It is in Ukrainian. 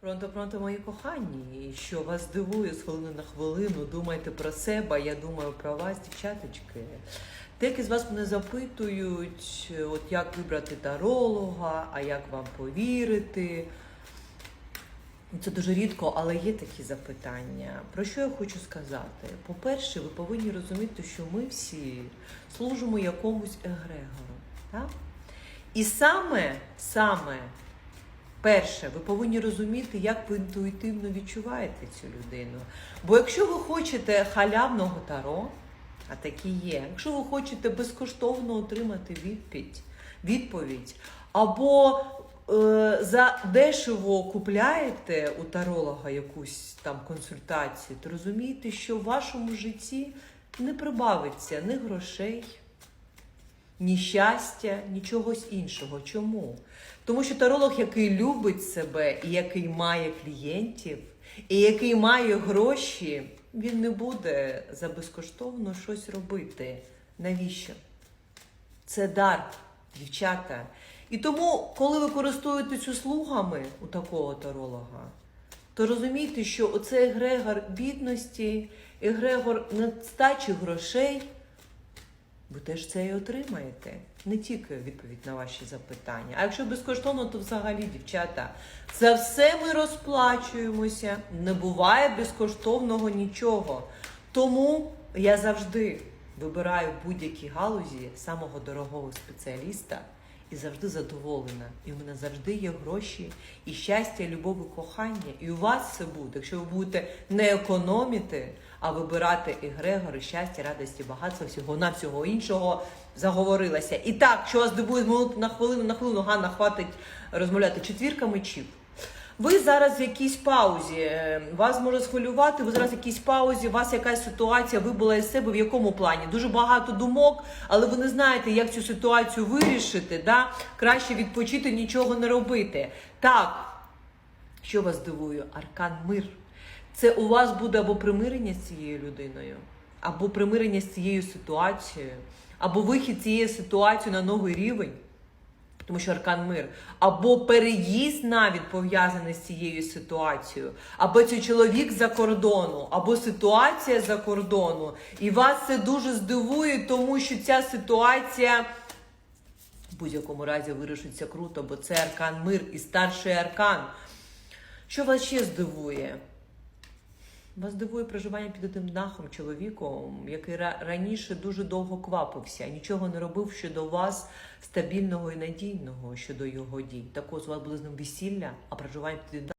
Пронто, пронто, мої кохані, що вас дивує з хвилини на хвилину, думайте про себе, я думаю про вас, дівчаточки. Деякі з вас мене запитують, от як вибрати таролога, а як вам повірити. Це дуже рідко, але є такі запитання. Про що я хочу сказати? По-перше, ви повинні розуміти, що ми всі служимо якомусь егрегору. Так? І саме, саме перше, ви повинні розуміти, як ви інтуїтивно відчуваєте цю людину. Бо якщо ви хочете халявного таро, а такі є, якщо ви хочете безкоштовно отримати відповідь, відповідь або е, за дешево купляєте у таролога якусь там консультацію, то розумієте, що в вашому житті не прибавиться ні грошей, ні щастя, ні чогось іншого. Чому? Тому що таролог, який любить себе і який має клієнтів, і який має гроші, він не буде за безкоштовно щось робити. Навіщо? Це дар, дівчата. І тому, коли ви користуєтесь услугами у такого таролога, то розумійте, що оцей егрегор бідності, егрегор нестачі грошей, ви теж це і отримаєте. Не тільки відповідь на ваші запитання. А якщо безкоштовно, то взагалі, дівчата, за все ми розплачуємося. Не буває безкоштовного нічого. Тому я завжди вибираю будь-якій галузі самого дорогого спеціаліста і завжди задоволена. І у мене завжди є гроші, і щастя, і любов, і кохання. І у вас це буде, якщо ви будете не економити, а вибирати егрегори, щастя, радості, багатства, всього на всього іншого заговорилася. І так, що вас дивує на хвилину, на хвилину Ганна хватить розмовляти четвірка мечів. Ви зараз в якійсь паузі, е, вас може схвилювати, ви зараз в якійсь паузі, у вас якась ситуація вибула із себе, в якому плані? Дуже багато думок, але ви не знаєте, як цю ситуацію вирішити. Да? Краще відпочити, нічого не робити. Так, що вас дивує? Аркан мир. Це у вас буде або примирення з цією людиною, або примирення з цією ситуацією, або вихід цієї ситуації на новий рівень тому що аркан мир, або переїзд навіть пов'язаний з цією ситуацією, або це чоловік за кордону, або ситуація за кордону. І вас це дуже здивує, тому що ця ситуація в будь-якому разі вирішиться круто, бо це аркан мир і старший аркан. Що вас ще здивує? Вас дивує проживання під одним дахом чоловіком, який ра- раніше дуже довго квапився, нічого не робив щодо вас стабільного і надійного щодо його дій. Також у вас було з ним весілля, а проживання під одним